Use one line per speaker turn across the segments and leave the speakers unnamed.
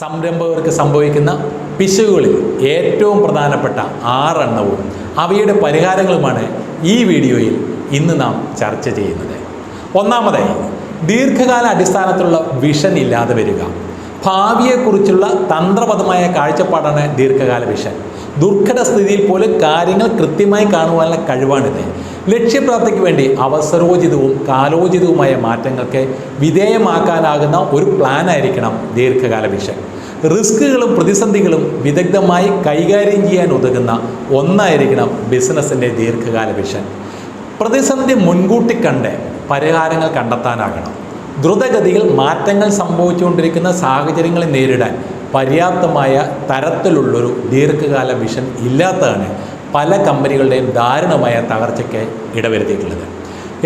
സംരംഭകർക്ക് സംഭവിക്കുന്ന പിശകുകളിൽ ഏറ്റവും പ്രധാനപ്പെട്ട ആറെണ്ണവും അവയുടെ പരിഹാരങ്ങളുമാണ് ഈ വീഡിയോയിൽ ഇന്ന് നാം ചർച്ച ചെയ്യുന്നത്. ഒന്നാമതായി ദീർഘകാല അടിസ്ഥാനത്തിലുള്ള വിഷൻ ഇല്ലാതെ വരിക. ഭാവിയെക്കുറിച്ചുള്ള തന്ത്രപരമായ കാഴ്ചപ്പാടാണ് ദീർഘകാല വിഷൻ ദുർഘട സ്ഥിതിയിൽ പോലും കാര്യങ്ങൾ കൃത്യമായി കാണുവാനുള്ള കഴിവാണിത്. ലക്ഷ്യപ്രാപ്തിക്ക് വേണ്ടി അവസരോചിതവും കാലോചിതവുമായ മാറ്റങ്ങൾക്ക് വിധേയമാക്കാനാകുന്ന ഒരു പ്ലാൻ ആയിരിക്കണം ദീർഘകാല വിഷൻ. റിസ്കുകളും പ്രതിസന്ധികളും വിദഗ്ധമായി കൈകാര്യം ചെയ്യാൻ ഉതകുന്ന ഒന്നായിരിക്കണം ബിസിനസ്സിന്റെ ദീർഘകാല വിഷൻ. പ്രതിസന്ധി മുൻകൂട്ടി കണ്ട് പരിഹാരങ്ങൾ കണ്ടെത്താനാകണം. ദ്രുതഗതിയിൽ മാറ്റങ്ങൾ സംഭവിച്ചുകൊണ്ടിരിക്കുന്ന സാഹചര്യങ്ങളെ നേരിടാൻ പര്യാപ്തമായ തരത്തിലുള്ളൊരു ദീർഘകാല വിഷൻ ഇല്ലാത്തതാണ് പല കമ്പനികളുടെയും ദാരുണമായ തകർച്ചയ്ക്ക് ഇടവരുത്തിയിട്ടുള്ളത്.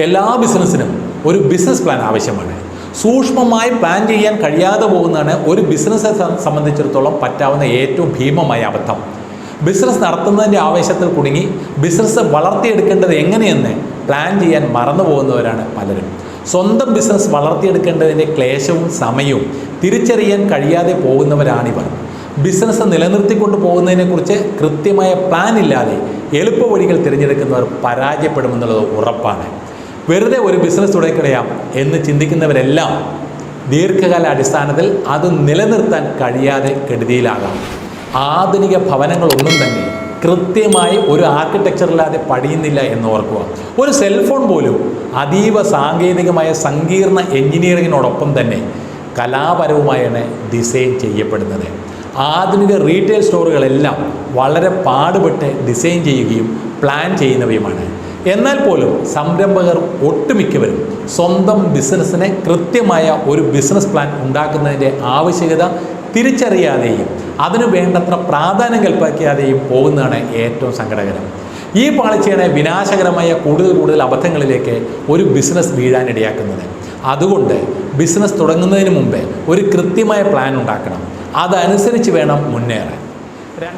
എല്ലാ ബിസിനസ്സിനും ഒരു ബിസിനസ് പ്ലാൻ ആവശ്യമാണ്. സൂക്ഷ്മമായി പ്ലാൻ ചെയ്യാൻ കഴിയാതെ പോകുന്നതാണ് ഒരു ബിസിനസ്സെ സംബന്ധിച്ചിടത്തോളം പറ്റാവുന്ന ഏറ്റവും ഭീമമായ അബദ്ധം. ബിസിനസ് നടത്തുന്നതിന്റെ ആവേശത്തിൽ കുടുങ്ങി ബിസിനസ് വളർത്തിയെടുക്കേണ്ടത് എങ്ങനെയെന്ന് പ്ലാൻ ചെയ്യാൻ മറന്നു പോകുന്നവരാണ് പലരും. സ്വന്തം ബിസിനസ് വളർത്തിയെടുക്കേണ്ടതിന്റെ ക്ലേശവും സമയവും തിരിച്ചറിയാൻ കഴിയാതെ പോകുന്നവരാണിവർ. ബിസിനസ് നിലനിർത്തിക്കൊണ്ട് പോകുന്നതിനെക്കുറിച്ച് കൃത്യമായ പ്ലാൻ ഇല്ലാതെ എളുപ്പ വഴികൾ തിരഞ്ഞെടുക്കുന്നവർ പരാജയപ്പെടുമെന്നുള്ളത് ഉറപ്പാണ്. വെറുതെ ഒരു ബിസിനസ് തുടങ്ങിക്കളയാം എന്ന് ചിന്തിക്കുന്നവരെല്ലാം ദീർഘകാല അടിസ്ഥാനത്തിൽ അത് നിലനിർത്താൻ കഴിയാതെ കെടുതിയിലാകാം. ആധുനിക ഭവനങ്ങളൊന്നും തന്നെ കൃത്യമായി ഒരു ആർക്കിടെക്ചറില്ലാതെ പടിയുന്നില്ല എന്ന് ഓർക്കുക. ഒരു സെൽഫോൺ പോലും അതീവ സാങ്കേതികമായ സങ്കീർണ എഞ്ചിനീയറിങ്ങിനോടൊപ്പം തന്നെ കലാപരവുമായാണ് ഡിസൈൻ ചെയ്യപ്പെടുന്നത്. ആധുനിക റീറ്റെയിൽ സ്റ്റോറുകളെല്ലാം വളരെ പാടുപെട്ട് ഡിസൈൻ ചെയ്യുകയും പ്ലാൻ ചെയ്യുന്നവയുമാണ്. എന്നാൽ പോലും സംരംഭകർ ഒട്ടുമിക്കവരും സ്വന്തം ബിസിനസ്സിനെ കൃത്യമായ ഒരു ബിസിനസ് പ്ലാൻ ഉണ്ടാക്കുന്നതിന്റെ ആവശ്യകത തിരിച്ചറിയാതെയും അതിനു വേണ്ടത്ര പ്രാധാന്യം കൽപ്പാക്കിയാതെയും പോകുന്നതാണ് ഏറ്റവും സങ്കടകരം. ഈ പാളിച്ചയാണ് വിനാശകരമായ കൂടുതൽ കൂടുതൽ അബദ്ധങ്ങളിലേക്ക് ഒരു ബിസിനസ് വീഴാനിടയാക്കുന്നത്. അതുകൊണ്ട് ബിസിനസ് തുടങ്ങുന്നതിന് മുമ്പേ ഒരു കൃത്യമായ പ്ലാൻ ഉണ്ടാക്കണം. അതനുസരിച്ച് വേണം മുന്നേറാൻ.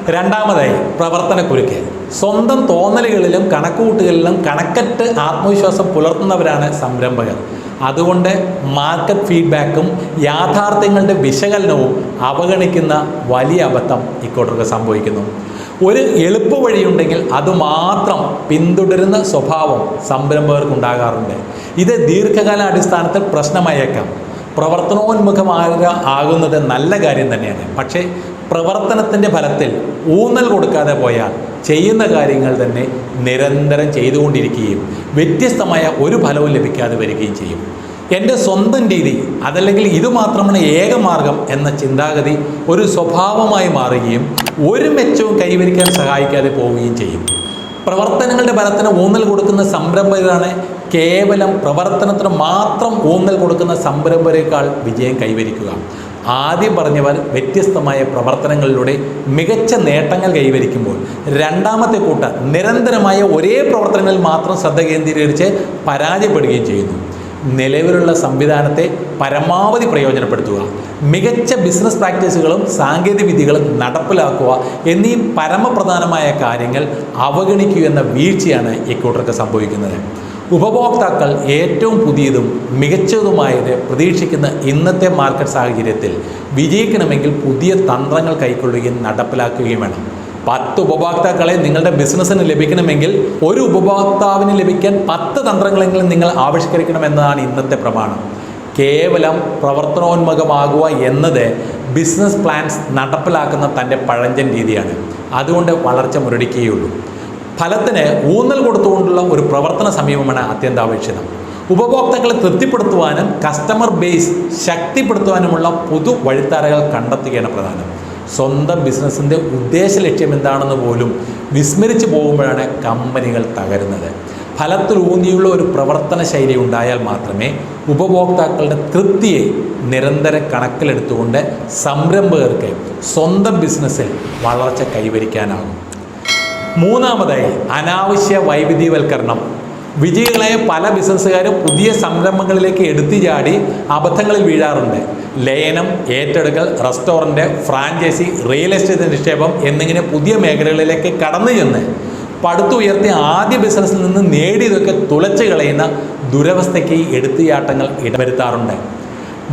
രണ്ടാമതായി പ്രവർത്തനക്കുരുക്ക് സ്വന്തം തോന്നലുകളിലും കണക്കുകൂട്ടുകളിലും കണക്കറ്റ് ആത്മവിശ്വാസം പുലർത്തുന്നവരാണ് സംരംഭകർ. അതുകൊണ്ട് മാർക്കറ്റ് ഫീഡ്ബാക്കും യാഥാർത്ഥ്യങ്ങളുടെ വിശകലനവും അവഗണിക്കുന്ന വലിയ അബദ്ധം ഇക്കോട്ടർക്ക് സംഭവിക്കുന്നു. ഒരു എളുപ്പ വഴിയുണ്ടെങ്കിൽ അതുമാത്രം പിന്തുടരുന്ന സ്വഭാവം സംരംഭകർക്കുണ്ടാകാറുണ്ട്. ഇത് ദീർഘകാല അടിസ്ഥാനത്തിൽ പ്രശ്നമായേക്കാം. പ്രവർത്തനോന്മുഖമായ ആകുന്നത് നല്ല കാര്യം തന്നെയാണ്. പക്ഷേ പ്രവർത്തനത്തിന്റെ ഫലത്തിൽ ഊന്നൽ കൊടുക്കാതെ പോയാൽ ചെയ്യുന്ന കാര്യങ്ങൾ തന്നെ നിരന്തരം ചെയ്തുകൊണ്ടിരിക്കുകയും വ്യത്യസ്തമായ ഒരു ഫലവും ലഭിക്കാതെ വരികയും ചെയ്യും. എന്റെ സ്വന്തം രീതി അതല്ലെങ്കിൽ ഇതുമാത്രമാണ് ഏക മാർഗം എന്ന ചിന്താഗതി ഒരു സ്വഭാവമായി മാറുകയും ഒരു മെച്ചവും കൈവരിക്കാൻ സഹായിക്കാതെ പോവുകയും ചെയ്യും. പ്രവർത്തനങ്ങളുടെ ഫലത്തിന് ഊന്നൽ കൊടുക്കുന്ന സംരംഭകരാണ് കേവലം പ്രവർത്തനത്തിന് മാത്രം ഊന്നൽ കൊടുക്കുന്ന സംരംഭരേക്കാൾ വിജയം കൈവരിക്കുക. ആദ്യം പറഞ്ഞവർ വ്യത്യസ്തമായ പ്രവർത്തനങ്ങളിലൂടെ മികച്ച നേട്ടങ്ങൾ കൈവരിക്കുമ്പോൾ രണ്ടാമത്തെ കൂട്ട നിരന്തരമായ ഒരേ പ്രവർത്തനങ്ങളിൽ മാത്രം ശ്രദ്ധ കേന്ദ്രീകരിച്ച് പരാജയപ്പെടുകയും ചെയ്യുന്നു. നിലവിലുള്ള സംവിധാനത്തെ പരമാവധി പ്രയോജനപ്പെടുത്തുക. മികച്ച ബിസിനസ് പ്രാക്ടീസുകളും സാങ്കേതിക വിദ്യകളും നടപ്പിലാക്കുക എന്നീ പരമപ്രധാനമായ കാര്യങ്ങൾ അവഗണിക്കുക എന്ന വീഴ്ചയാണ് ഇക്കൂട്ടർക്ക് സംഭവിക്കുന്നത്. ഉപഭോക്താക്കൾ ഏറ്റവും പുതിയതും മികച്ചതുമായത് പ്രതീക്ഷിക്കുന്ന ഇന്നത്തെ മാർക്കറ്റ് സാഹചര്യത്തിൽ വിജയിക്കണമെങ്കിൽ പുതിയ തന്ത്രങ്ങൾ കൈക്കൊള്ളുകയും നടപ്പിലാക്കുകയും വേണം. പത്ത് ഉപഭോക്താക്കളെ നിങ്ങളുടെ ബിസിനസ്സിന് ലഭിക്കണമെങ്കിൽ ഒരു ഉപഭോക്താവിന് ലഭിക്കാൻ പത്ത് തന്ത്രങ്ങളെങ്കിലും നിങ്ങൾ ആവിഷ്കരിക്കണമെന്നതാണ് ഇന്നത്തെ പ്രമാണം. കേവലം പ്രവർത്തനോന്മുഖമാകുക എന്നത് ബിസിനസ് പ്ലാൻസ് നടപ്പിലാക്കുന്ന തന്റെ പഴഞ്ചൻ രീതിയാണ്. അതുകൊണ്ട് വളർച്ച മുരടിക്കുകയുള്ളൂ. ഫലത്തിന് ഊന്നൽ കൊടുത്തുകൊണ്ടുള്ള ഒരു പ്രവർത്തന സമീപമാണ് അത്യന്താപേക്ഷിതം. ഉപഭോക്താക്കളെ തൃപ്തിപ്പെടുത്തുവാനും കസ്റ്റമർ ബേസ് ശക്തിപ്പെടുത്തുവാനുമുള്ള പുതു വഴിത്താരകൾ കണ്ടെത്തുകയാണ് പ്രധാനം. സ്വന്തം ബിസിനസ്സിന്റെ ഉദ്ദേശ ലക്ഷ്യം എന്താണെന്ന് പോലും വിസ്മരിച്ചു പോകുമ്പോഴാണ് കമ്പനികൾ തകരുന്നത്. ഫലത്തിൽ ഊന്നിയുള്ള ഒരു പ്രവർത്തന ശൈലി ഉണ്ടായാൽ മാത്രമേ ഉപഭോക്താക്കളുടെ തൃപ്തിയെ നിരന്തര കണക്കിലെടുത്തുകൊണ്ട് സംരംഭകർക്ക് സ്വന്തം ബിസിനസ്സിൽ വളർച്ച കൈവരിക്കാനാകും. മൂന്നാമതായി അനാവശ്യ വൈവിധ്യവൽക്കരണം. വിജയികളായ പല ബിസിനസ്സുകാരും പുതിയ സംരംഭങ്ങളിലേക്ക് എടുത്തു ചാടി അബദ്ധങ്ങളിൽ വീഴാറുണ്ട്. ലയനം ഏറ്റെടുക്കൽ റെസ്റ്റോറന്റ് ഫ്രാഞ്ചൈസി റിയൽ എസ്റ്റേറ്റ് നിക്ഷേപം എന്നിങ്ങനെ പുതിയ മേഖലകളിലേക്ക് കടന്നു ചെന്ന് പടുത്തുയർത്തിയ ആദ്യ ബിസിനസ്സിൽ നിന്ന് നേടിയതൊക്കെ തുളച്ചു കളയുന്ന ദുരവസ്ഥയ്ക്ക് എടുത്തുചാട്ടങ്ങൾ ഇടവരുത്താറുണ്ട്.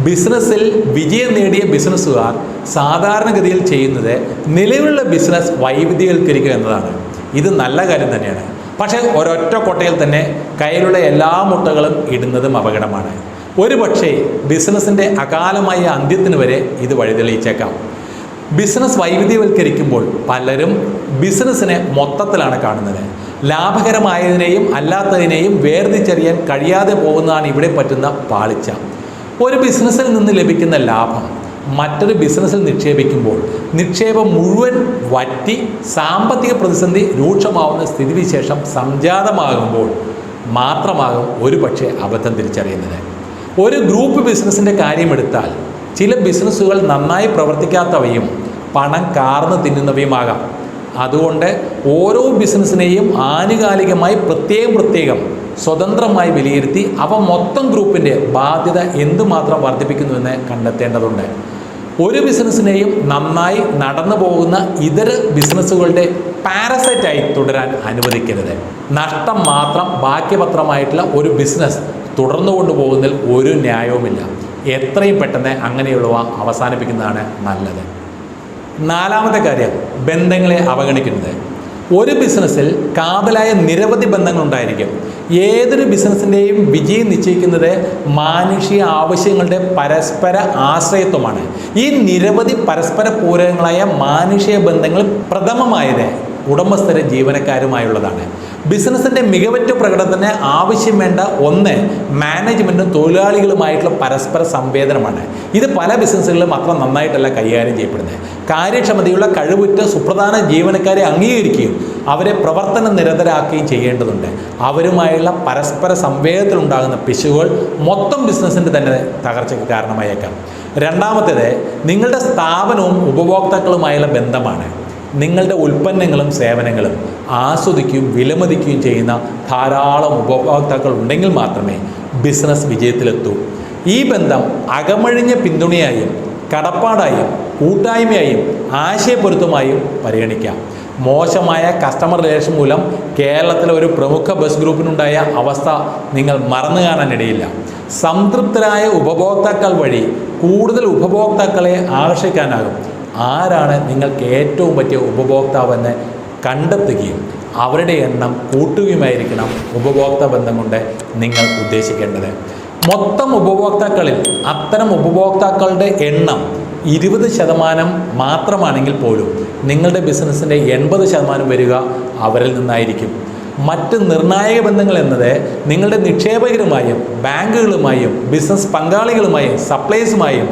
ബിസിനസ്സിൽ വിജയം നേടിയ ബിസിനസ്സുകാർ സാധാരണഗതിയിൽ ചെയ്യുന്നത് നിലവിലുള്ള ബിസിനസ് വൈവിധ്യവൽക്കരിക്കുക എന്നതാണ്. ഇത് നല്ല കാര്യം തന്നെയാണ്. പക്ഷേ ഒരൊറ്റ കൊട്ടയിൽ തന്നെ കയ്യിലുള്ള എല്ലാ മുട്ടകളും ഇടുന്നതും അപകടമാണ്. ഒരു പക്ഷേ ബിസിനസ്സിന്റെ അകാലമായ അന്ത്യത്തിന് വരെ ഇത് വഴിതെളിയിച്ചേക്കാം. ബിസിനസ് വൈവിധ്യവൽക്കരിക്കുമ്പോൾ പലരും ബിസിനസ്സിനെ മൊത്തത്തിലാണ് കാണുന്നത്. ലാഭകരമായതിനെയും അല്ലാത്തതിനെയും വേർതിരിച്ചറിയാൻ കഴിയാതെ പോകുന്നതാണ് ഇവിടെ പറ്റുന്ന പാളിച്ച. ഒരു ബിസിനസ്സിൽ നിന്ന് ലഭിക്കുന്ന ലാഭം മറ്റൊരു ബിസിനസ്സിൽ നിക്ഷേപിക്കുമ്പോൾ നിക്ഷേപം മുഴുവൻ വറ്റി സാമ്പത്തിക പ്രതിസന്ധി രൂക്ഷമാവുന്ന സ്ഥിതിവിശേഷം സംജാതമാകുമ്പോൾ മാത്രമാകും ഒരു പക്ഷേ അബദ്ധം തിരിച്ചറിയുന്നത്. ഒരു ഗ്രൂപ്പ് ബിസിനസ്സിന്റെ കാര്യമെടുത്താൽ ചില ബിസിനസ്സുകൾ നന്നായി പ്രവർത്തിക്കാത്തവയും പണം കാർന്ന് തിന്നുന്നവയുമാകാം. അതുകൊണ്ട് ഓരോ ബിസിനസ്സിനെയും ആനുകാലികമായി പ്രത്യേകം പ്രത്യേകം സ്വതന്ത്രമായി വിലയിരുത്തി അവ മൊത്തം ഗ്രൂപ്പിന്റെ ബാധ്യത എന്തുമാത്രം വർദ്ധിപ്പിക്കുന്നുവെന്ന് കണ്ടെത്തേണ്ടതുണ്ട്. ഒരു ബിസിനസ്സിനെയും നന്നായി നടന്നു പോകുന്ന ഇതര ബിസിനസ്സുകളുടെ പാരസൈറ്റായി തുടരാൻ അനുവദിക്കരുത്. നഷ്ടം മാത്രം ബാക്കിപത്രമായിട്ടുള്ള ഒരു ബിസിനസ് തുടർന്നു കൊണ്ടുപോകുന്നതിൽ ഒരു ന്യായവുമില്ല. എത്രയും പെട്ടെന്ന് അങ്ങനെയുള്ളവ അവസാനിപ്പിക്കുന്നതാണ് നല്ലത്. നാലാമത്തെ കാര്യം ബന്ധങ്ങളെ അവഗണിക്കുന്നത്. ഒരു ബിസിനസ്സിൽ കാതലായ നിരവധി ബന്ധങ്ങളുണ്ടായിരിക്കും. ഏതൊരു ബിസിനസ്സിന്റെയും വിജയം നിശ്ചയിക്കുന്നത് മാനുഷിക ആവശ്യങ്ങളുടെ പരസ്പര ആശ്രയത്വമാണ്. ഈ നിരവധി പരസ്പര പൂരകങ്ങളായ മാനുഷിക ബന്ധങ്ങൾ പ്രഥമമായത് ഉടമസ്ഥരെ ജീവനക്കാരുമായുള്ളതാണ്. ബിസിനസ്സിന്റെ മികവറ്റ പ്രകടനത്തിന് ആവശ്യം വേണ്ട ഒന്ന് മാനേജ്മെന്റും തൊഴിലാളികളുമായിട്ടുള്ള പരസ്പര സംവേദനമാണ്. ഇത് പല ബിസിനസ്സുകളിലും അത്ര നന്നായിട്ടല്ല കൈകാര്യം ചെയ്യപ്പെടുന്നത്. കാര്യക്ഷമതയുള്ള കഴിവുറ്റ സുപ്രധാന ജീവനക്കാരെ അംഗീകരിക്കുകയും അവരെ പ്രവർത്തന നിരതരാക്കുകയും ചെയ്യേണ്ടതുണ്ട്. അവരുമായുള്ള പരസ്പര സംവേദത്തിലുണ്ടാകുന്ന പിശുകൾ മൊത്തം ബിസിനസ്സിന്റെ തന്നെ തകർച്ചയ്ക്ക് കാരണമായേക്കാം. രണ്ടാമത്തേത് നിങ്ങളുടെ സ്ഥാപനവും ഉപഭോക്താക്കളുമായുള്ള ബന്ധമാണ്. നിങ്ങളുടെ ഉൽപ്പന്നങ്ങളും സേവനങ്ങളും ആസ്വദിക്കുകയും വിലമതിക്കുകയും ചെയ്യുന്ന ധാരാളം ഉപഭോക്താക്കൾ ഉണ്ടെങ്കിൽ മാത്രമേ ബിസിനസ് വിജയത്തിലെത്തൂ. ഈ ബന്ധം അകമഴിഞ്ഞ പിന്തുണയായും കടപ്പാടായും കൂട്ടായ്മയായും ആശയപ്പൊരുത്തമായും പരിഗണിക്കാം. മോശമായ കസ്റ്റമർ റിലേഷൻ മൂലം കേരളത്തിലെ ഒരു പ്രമുഖ ബസ് ഗ്രൂപ്പിനുണ്ടായ അവസ്ഥ നിങ്ങൾ മറന്നു കാണാനിടയില്ല സംതൃപ്തരായ ഉപഭോക്താക്കൾ വഴി കൂടുതൽ ഉപഭോക്താക്കളെ ആകർഷിക്കാനാകും. ആരാണ് നിങ്ങൾക്ക് ഏറ്റവും പറ്റിയ ഉപഭോക്താവെന്ന് കണ്ടെത്തുകയും അവരുടെ എണ്ണം കൂട്ടുകയുമായിരിക്കണം ഉപഭോക്തൃ ബന്ധം കൊണ്ട് നിങ്ങൾ ഉദ്ദേശിക്കേണ്ടത്. മൊത്തം ഉപഭോക്താക്കളിൽ അത്തരം ഉപഭോക്താക്കളുടെ എണ്ണം ഇരുപത് ശതമാനം മാത്രമാണെങ്കിൽ പോലും നിങ്ങളുടെ ബിസിനസ്സിന്റെ എൺപത് ശതമാനം വരിക അവരിൽ നിന്നായിരിക്കും. മറ്റ് നിർണായക ബന്ധങ്ങൾ എന്നത് നിങ്ങളുടെ നിക്ഷേപകരുമായും ബാങ്കുകളുമായും ബിസിനസ് പങ്കാളികളുമായും സപ്ലൈസുമായും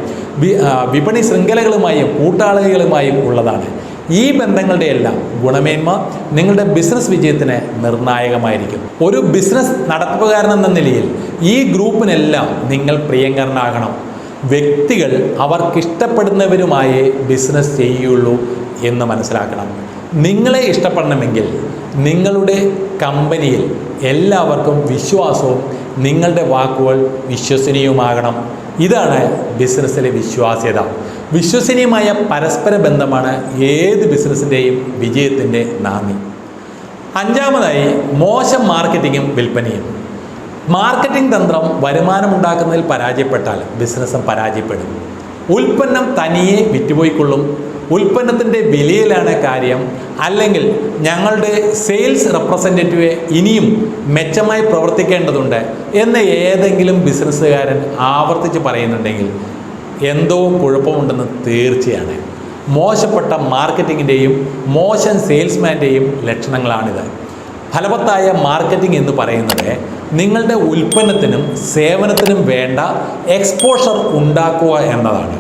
വിപണി ശൃംഖലകളുമായും കൂട്ടാളികളുമായും ഉള്ളതാണ്. ഈ ബന്ധങ്ങളുടെ എല്ലാം ഗുണമേന്മ നിങ്ങളുടെ ബിസിനസ് വിജയത്തിന് നിർണായകമായിരിക്കും. ഒരു ബിസിനസ് നടത്തുകാരൻ എന്ന നിലയിൽ ഈ ഗ്രൂപ്പിനെല്ലാം നിങ്ങൾ പ്രിയങ്കരനാകണം. വ്യക്തികൾ അവർക്കിഷ്ടപ്പെടുന്നവരുമായേ ബിസിനസ് ചെയ്യുകയുള്ളൂ എന്ന് മനസ്സിലാക്കണം. നിങ്ങളെ ഇഷ്ടപ്പെടണമെങ്കിൽ നിങ്ങളുടെ കമ്പനിയിൽ എല്ലാവർക്കും വിശ്വാസവും നിങ്ങളുടെ വാക്കുകൾ വിശ്വസനീയവുമാകണം. ഇതാണ് ബിസിനസ്സിലെ വിശ്വാസ്യത. വിശ്വസനീയമായ പരസ്പര ബന്ധമാണ് ഏത് ബിസിനസ്സിന്റെയും വിജയത്തിന്റെ നാന്ദി. അഞ്ചാമതായി മോശം മാർക്കറ്റിങ്ങും വിൽപ്പനയും. മാർക്കറ്റിംഗ് തന്ത്രം വരുമാനമുണ്ടാക്കുന്നതിൽ പരാജയപ്പെട്ടാൽ ബിസിനസ്സും പരാജയപ്പെടും. ഉൽപ്പന്നം തനിയെ വിറ്റുപോയിക്കൊള്ളും. ഉൽപ്പന്നത്തിന്റെ വിലയിലാണ് കാര്യം. അല്ലെങ്കിൽ ഞങ്ങളുടെ സെയിൽസ് റെപ്രസെന്റേറ്റീവ് ഇനിയും മെച്ചമായി പ്രവർത്തിക്കേണ്ടതുണ്ട് എന്ന് ഏതെങ്കിലും ബിസിനസ്സുകാരൻ ആവർത്തിച്ച് പറയുന്നുണ്ടെങ്കിൽ എന്തോ കുഴപ്പമുണ്ടെന്ന് തീർച്ചയാണ്. മോശപ്പെട്ട മാർക്കറ്റിങ്ങിന്റെയും മോശം സെയിൽസ്മാന്റെയും ലക്ഷണങ്ങളാണിത്. ഫലവത്തായ മാർക്കറ്റിംഗ് എന്ന് പറയുന്നത് നിങ്ങളുടെ ഉൽപ്പന്നത്തിനും സേവനത്തിനും വേണ്ട എക്സ്പോഷർ ഉണ്ടാക്കുക എന്നതാണ്.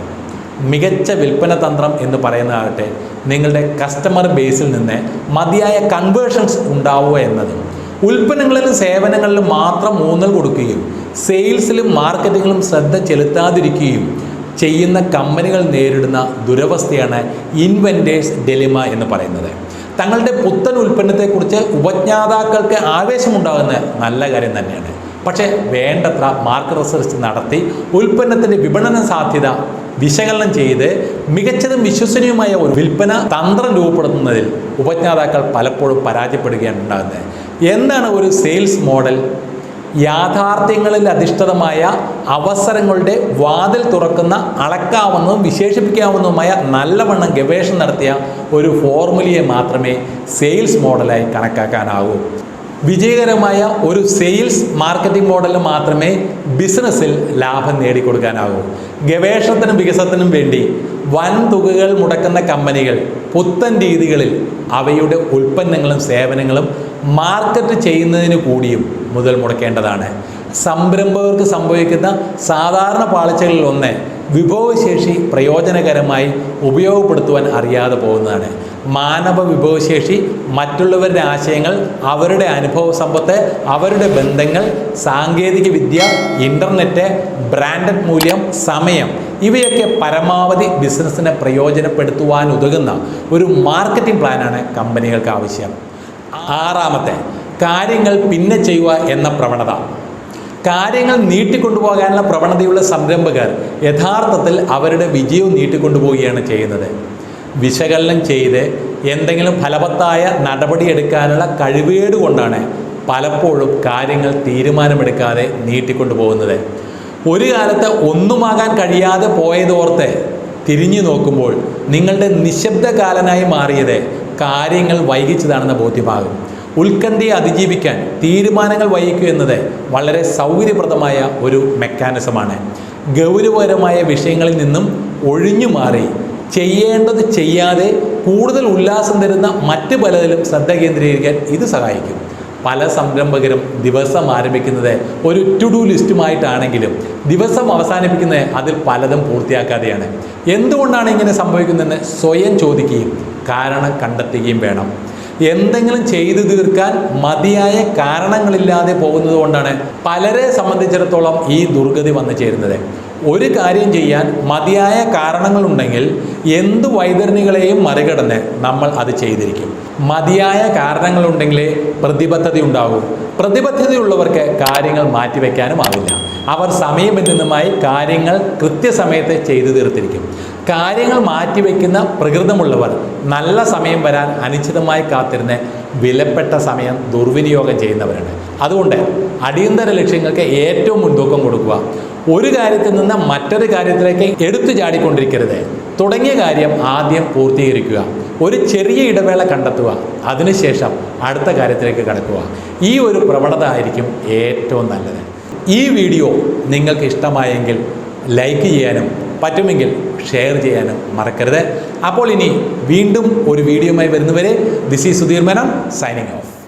മികച്ച വിൽപ്പന തന്ത്രം എന്ന് പറയുന്നതാകട്ടെ നിങ്ങളുടെ കസ്റ്റമർ ബേസിൽ നിന്ന് മതിയായ കൺവേർഷൻസ് ഉണ്ടാവുക എന്നതും ഉൽപ്പന്നങ്ങളിലും സേവനങ്ങളിലും മാത്രം ഊന്നൽ കൊടുക്കുകയും സെയിൽസിലും മാർക്കറ്റിങ്ങിലും ശ്രദ്ധ ചെലുത്താതിരിക്കുകയും ചെയ്യുന്ന കമ്പനികൾ നേരിടുന്ന ദുരവസ്ഥയാണ് ഇൻവെന്റേഴ്സ് ഡെലിമ എന്ന് പറയുന്നത്. തങ്ങളുടെ പുത്തൻ ഉൽപ്പന്നത്തെക്കുറിച്ച് ഉപജ്ഞാതാക്കൾക്ക് ആവേശമുണ്ടാകുന്ന നല്ല കാര്യം തന്നെയാണ്. പക്ഷേ വേണ്ടത്ര മാർക്കറ്റ് റിസർച്ച് നടത്തി ഉൽപ്പന്നത്തിന്റെ വിപണന സാധ്യത വിശകലനം ചെയ്ത് മികച്ചതും വിശ്വസനീയവുമായ ഒരു വിൽപ്പന തന്ത്രം രൂപപ്പെടുത്തുന്നതിൽ ഉപജ്ഞാതാക്കൾ പലപ്പോഴും പരാജയപ്പെടുകയാണ് ഉണ്ടാകുന്നത്. എന്താണ് ഒരു സെയിൽസ് മോഡൽ യാഥാർത്ഥ്യങ്ങളിൽ അധിഷ്ഠിതമായ അവസരങ്ങളുടെ വാതിൽ തുറക്കുന്ന അളക്കാവുന്നതും വിശേഷിപ്പിക്കാവുന്നതുമായ നല്ലവണ്ണം ഗവേഷണം നടത്തിയ ഒരു ഫോർമുലയെ മാത്രമേ സെയിൽസ് മോഡലായി കണക്കാക്കാനാവൂ വിജയകരമായ ഒരു സെയിൽസ് മാർക്കറ്റിംഗ് മോഡൽ മാത്രമേ ബിസിനസ്സിൽ ലാഭം നേടിക്കൊടുക്കാനാവൂ ഗവേഷണത്തിനും വികസനത്തിനും വേണ്ടി വൻ തുകകൾ മുടക്കുന്ന കമ്പനികൾ പുത്തൻ രീതികളിൽ അവയുടെ ഉൽപ്പന്നങ്ങളും സേവനങ്ങളും മാർക്കറ്റ് ചെയ്യുന്നതിന് കൂടിയും മുതൽ മുടക്കേണ്ടതാണ്. സംരംഭകർക്ക് സംഭവിക്കുന്ന സാധാരണ പാളിച്ചകളിൽ ഒന്ന് വിഭവശേഷി പ്രയോജനകരമായി ഉപയോഗപ്പെടുത്തുവാൻ അറിയാതെ പോകുന്നതാണ്. മാനവ വിഭവശേഷി മറ്റുള്ളവരുടെ ആശയങ്ങൾ അവരുടെ അനുഭവ സമ്പത്ത് അവരുടെ ബന്ധങ്ങൾ സാങ്കേതിക വിദ്യ ഇന്റർനെറ്റ് ബ്രാൻഡഡ് മൂല്യം സമയം ഇവയൊക്കെ പരമാവധി ബിസിനസ്സിനെ പ്രയോജനപ്പെടുത്തുവാൻ ഉതകുന്ന ഒരു മാർക്കറ്റിംഗ് പ്ലാനാണ് കമ്പനികൾക്ക് ആവശ്യം. ആറാമത്തെ കാര്യങ്ങൾ പിന്നെ ചെയ്യുക എന്ന പ്രവണത. കാര്യങ്ങൾ നീട്ടിക്കൊണ്ടുപോകാനുള്ള പ്രവണതയുള്ള സംരംഭകർ യഥാർത്ഥത്തിൽ അവരുടെ വിജയവും നീട്ടിക്കൊണ്ടുപോവുകയാണ് ചെയ്യുന്നത്. വിശകലനം ചെയ്ത് എന്തെങ്കിലും ഫലവത്തായ നടപടിയെടുക്കാനുള്ള കഴിവേട് കൊണ്ടാണ് പലപ്പോഴും കാര്യങ്ങൾ തീരുമാനമെടുക്കാതെ നീട്ടിക്കൊണ്ടു പോകുന്നത്. ഒരു കാലത്ത് ഒന്നുമാകാൻ കഴിയാതെ പോയതോർത്ത് തിരിഞ്ഞു നോക്കുമ്പോൾ നിങ്ങളുടെ നിശബ്ദകാലനായി മാറിയത് കാര്യങ്ങൾ വൈകിച്ചതാണെന്ന ബോധ്യമാകും ഉത്കണ്ഠയെ അതിജീവിക്കാൻ തീരുമാനങ്ങൾ വഹിക്കുക എന്നത് വളരെ സൗകര്യപ്രദമായ ഒരു മെക്കാനിസമാണ് ഗൗരവകരമായ വിഷയങ്ങളിൽ നിന്നും ഒഴിഞ്ഞു മാറി ചെയ്യേണ്ടത് ചെയ്യാതെ കൂടുതൽ ഉല്ലാസം തരുന്ന മറ്റ് പലതിലും ശ്രദ്ധ കേന്ദ്രീകരിക്കാൻ ഇത് സഹായിക്കും. പല സംരംഭകരും ദിവസം ആരംഭിക്കുന്നത് ഒരു ടു ഡു ലിസ്റ്റുമായിട്ടാണെങ്കിലും ദിവസം അവസാനിപ്പിക്കുന്നത് അതിൽ പലതും പൂർത്തിയാക്കാതെയാണ്. എന്തുകൊണ്ടാണ് ഇങ്ങനെ സംഭവിക്കുന്നതെന്ന് സ്വയം ചോദിക്കുകയും കാരണം കണ്ടെത്തുകയും വേണം. എന്തെങ്കിലും ചെയ്തു തീർക്കാൻ മതിയായ കാരണങ്ങളില്ലാതെ പോകുന്നത് കൊണ്ടാണ് പലരെ സംബന്ധിച്ചിടത്തോളം ഈ ദുർഗതി വന്നു ചേരുന്നത്. ഒരു കാര്യം ചെയ്യാൻ മതിയായ കാരണങ്ങളുണ്ടെങ്കിൽ എന്ത് വൈതരണികളെയും മറികടന്ന് നമ്മൾ അത് ചെയ്തിരിക്കും. മതിയായ കാരണങ്ങളുണ്ടെങ്കിലേ പ്രതിബദ്ധത ഉണ്ടാകും പ്രതിബദ്ധതയുള്ളവർക്ക് കാര്യങ്ങൾ മാറ്റിവെക്കാനും ആവില്ല. അവർ സമയബന്ധിതമായി കാര്യങ്ങൾ കൃത്യസമയത്ത് ചെയ്തു തീർത്തിരിക്കും. കാര്യങ്ങൾ മാറ്റിവെക്കുന്ന പ്രകൃതമുള്ളവർ നല്ല സമയം വരാൻ അനിശ്ചിതമായി കാത്തിരുന്ന് വിലപ്പെട്ട സമയം ദുർവിനിയോഗം ചെയ്യുന്നവരാണ്. അതുകൊണ്ട് അടിയന്തര ലക്ഷ്യങ്ങൾക്ക് ഏറ്റവും മുൻതൂക്കം കൊടുക്കുക. ഒരു കാര്യത്തിൽ നിന്ന് മറ്റൊരു കാര്യത്തിലേക്ക് എടുത്തു ചാടിക്കൊണ്ടിരിക്കരുത്. തുടങ്ങിയ കാര്യം ആദ്യം പൂർത്തീകരിക്കുക. ഒരു ചെറിയ ഇടവേള കണ്ടെത്തുക. അതിനുശേഷം അടുത്ത കാര്യത്തിലേക്ക് കടക്കുക. ഈ ഒരു പ്രവണത ആയിരിക്കും ഏറ്റവും നല്ലത്. ഈ വീഡിയോ നിങ്ങൾക്ക് ഇഷ്ടമായെങ്കിൽ ലൈക്ക് ചെയ്യാനും പറ്റുമെങ്കിൽ ഷെയർ ചെയ്യാനും മറക്കരുത്. അപ്പോൾ ഇനി വീണ്ടും ഒരു വീഡിയോയുമായി വരുന്നവരെ ദിസ് ഈ സുധീർ മേനം സൈനിങ് ഓഫ്